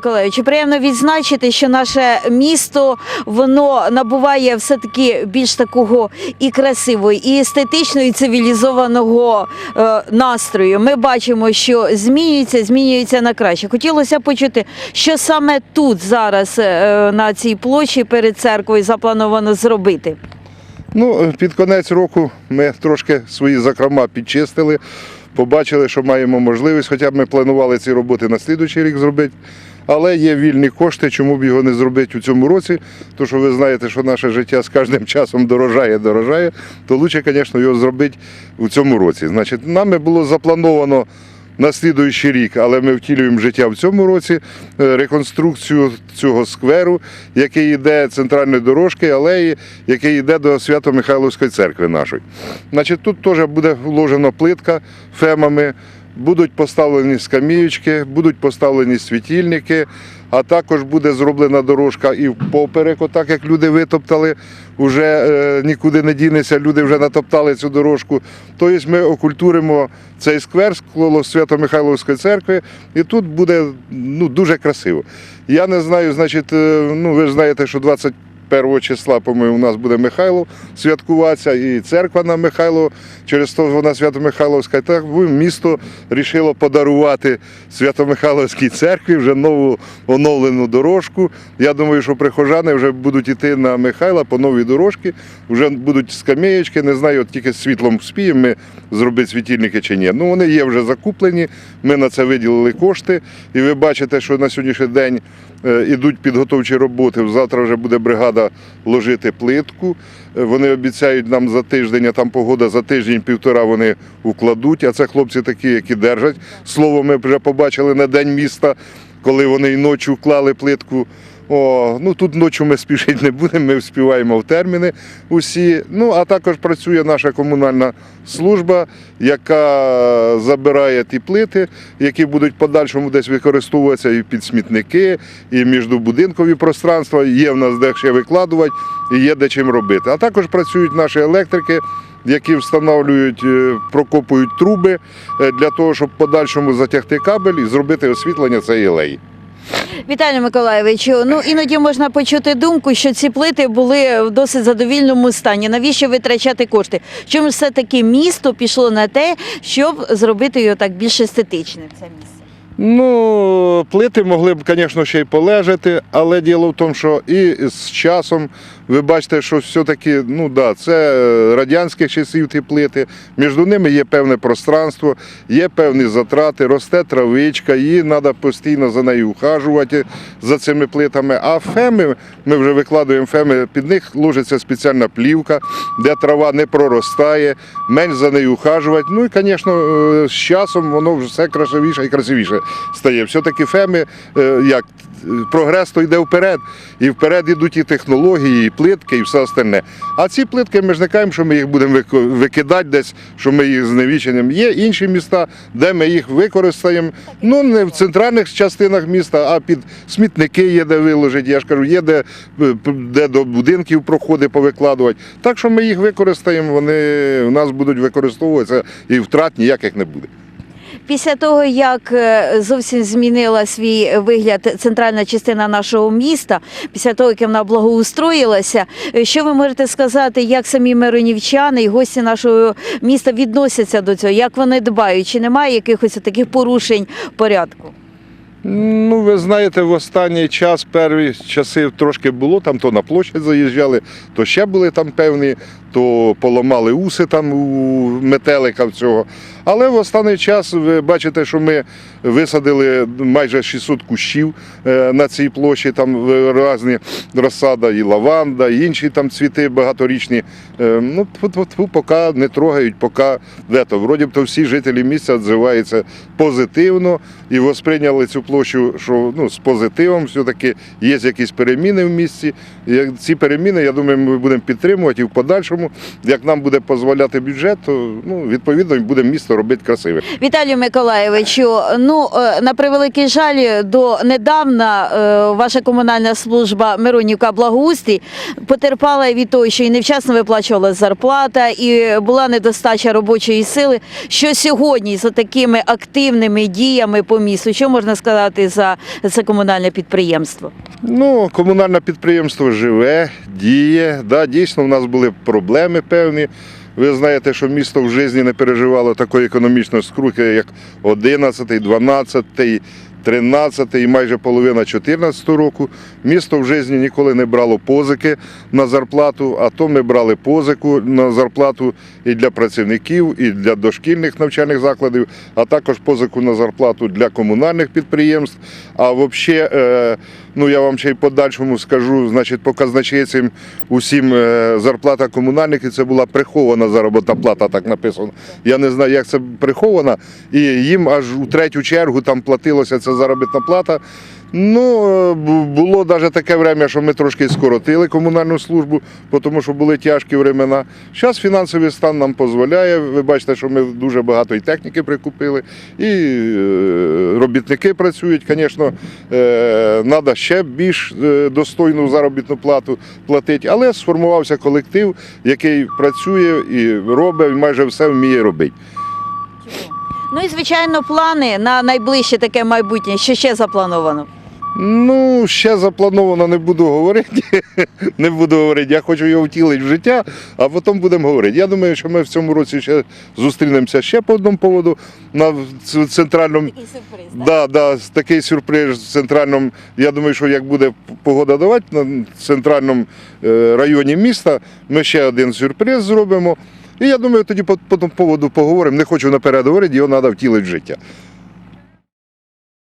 Миколаївичу, приємно відзначити, що наше місто воно набуває все таки більш такого і красивого, і естетичного, і цивілізованого е, настрою. Ми бачимо, що змінюється, змінюється на краще. Хотілося почути, що саме тут зараз е, на цій площі перед церквою заплановано зробити. Ну, під конець року ми трошки свої закрома підчистили, побачили, що маємо можливість, хоча б ми планували ці роботи на слідуючий рік зробити. Але є вільні кошти, чому б його не зробити у цьому році. То що ви знаєте, що наше життя з кожним часом дорожає, дорожає, то краще, звісно, його зробити у цьому році. Значить, нами було заплановано на слідуючий рік, але ми втілюємо життя в цьому році е, реконструкцію цього скверу, який йде центральної дорожки, алеї, який йде до Свято-Михайловської церкви нашої. Значить, тут теж буде вложена плитка фемами, будуть поставлені скаміючки, будуть поставлені світильники, а також буде зроблена дорожка і впоперек, отак як люди витоптали, вже е, нікуди не дінеться, люди вже натоптали цю дорожку. Тобто ми окультуримо цей сквер коло Свято-Михайловської церкви, і тут буде ну, дуже красиво. Я не знаю, значить, е, ну ви ж знаєте, що 21 числа, по-моєму, у нас буде Михайло святкуватися, і церква на Михайло, через то вона Свято-Михайловська. Так місто рішило подарувати Свято-Михайловській церкві вже нову оновлену дорожку. Я думаю, що прихожани вже будуть йти на Михайла по новій дорожці, вже будуть скамеєчки, не знаю, от тільки світлом вспіємо ми зробити світильники чи ні. Ну вони є вже закуплені, ми на це виділили кошти. І ви бачите, що на сьогоднішній день ідуть підготовчі роботи. Завтра вже буде бригада ложити плитку. Е, Вони обіцяють нам за тиждень, а там погода за тиждень-півтора вони укладуть. А це хлопці такі, які держать. Слово, ми вже побачили на день міста, коли вони і ночі вклали плитку. О, ну тут ночі ми спішити не будемо, ми вспіваємо в терміни усі. Ну а також працює наша комунальна служба, яка забирає ті плити, які будуть в подальшому десь використовуватися і під смітники, і міждобудинкові пространства. Є в нас де ще викладувати, і є де чим робити. А також працюють наші електрики. Які встановлюють, е, прокопують труби е, для того, щоб подальшому затягти кабель і зробити освітлення цієї алеї. Віталію Миколаєвичу, ну іноді можна почути думку, що ці плити були в досить задовільному стані. Навіщо витрачати кошти? Чому все-таки місто пішло на те, щоб зробити його так більш естетичним? Це місце. Ну, плити могли б, звісно, ще й полежати, але діло в тому, що і з часом ви бачите, що все-таки, ну да, це радянських часів ті плити. Між ними є певне пространство, є певні затрати, росте травичка, її треба постійно за нею ухажувати за цими плитами. А феми, ми вже викладуємо феми, під них ложиться спеціальна плівка, де трава не проростає, менш за нею ухажувати. Ну і, звісно, е, з часом воно все красивіше і красивіше стає. Все-таки феми, е, як прогрес то йде вперед, і вперед йдуть і технології, і плитки, і все остальне. А ці плитки ми ж не кажемо, що ми їх будемо викидати десь, що ми їх зневіченням. Є інші міста, де ми їх використаємо. Ну не в центральних частинах міста, а під смітники є де виложити. Я ж кажу, є де, е, де до будинків проходи повикладувати. Так що ми їх використаємо, вони в нас будуть використовуватися і втрат ніяких не буде. Після того, як е, зовсім змінила свій вигляд центральна частина нашого міста, після того, як вона благоустроїлася, е, що ви можете сказати, як самі миронівчани і гості нашого міста відносяться до цього? Як вони дбають? Чи немає якихось таких порушень порядку? Ну, ви знаєте, в останній час, перві часи трошки було, там то на площадь заїжджали, то ще були там певні, то поламали уси там у метелика в цього. Але в останній час ви бачите, що ми висадили майже 600 кущів е, на цій площі, там різні розсада, і лаванда, і інші там цвіти багаторічні. Е, Ну, поки не трогають, поки вето. Вроді б то всі жителі місця відзиваються позитивно і восприйняли цю площу, що ну, з позитивом все-таки є якісь переміни в місті. Ці переміни, я думаю, ми будемо підтримувати і в подальшому. Подальшому, як нам буде дозволяти бюджет, то ну, відповідно буде місто робити красиве. Віталію Миколаєвичу, ну е, на превеликий жаль, до недавна е, ваша комунальна служба Миронівка Благоустрій потерпала від того, що і невчасно виплачувалася зарплата, і була недостача робочої сили. Що сьогодні за такими активними діями по місту, що можна сказати за це комунальне підприємство? Ну, комунальне підприємство живе, діє. Да, дійсно, в нас були проблеми певні. Ви знаєте, що місто в житті не переживало такої економічної скрухи, як 11, 12, 13 і майже половина 14 року. Місто в житті ніколи не брало позики на зарплату, а то ми брали позику на зарплату і для працівників, і для дошкільних навчальних закладів, а також позику на зарплату для комунальних підприємств. А взагалі, ну я вам ще й подальшому скажу, значить, по казначейцям усім е, зарплата комунальників це була прихована заробітна плата, так написано. Я не знаю, як це прихована, і їм аж у третю чергу там платилося ця заробітна плата. Ну, е, було навіть таке время, що ми трошки скоротили комунальну службу, тому що були тяжкі времена. Зараз фінансовий стан нам дозволяє. Ви бачите, що ми дуже багато і техніки прикупили, і е, робітники працюють. Звісно, треба ще більш е, достойну заробітну плату платити, але сформувався колектив, який працює і робить, і майже все вміє робити. Ну і звичайно, плани на найближче таке майбутнє, що ще заплановано. Ну, ще заплановано не буду говорити. не буду говорити. Я хочу його втілити в життя, а потім будемо говорити. Я думаю, що ми в цьому році ще зустрінемося ще по одному поводу на центральному. Такий сюрприз. Да, да, такий сюрприз в центральному. Я думаю, що як буде погода давати на центральному е, районі міста, ми ще один сюрприз зробимо. І я думаю, тоді по, по тому поводу поговоримо. Не хочу наперед говорити, його треба втілити в життя.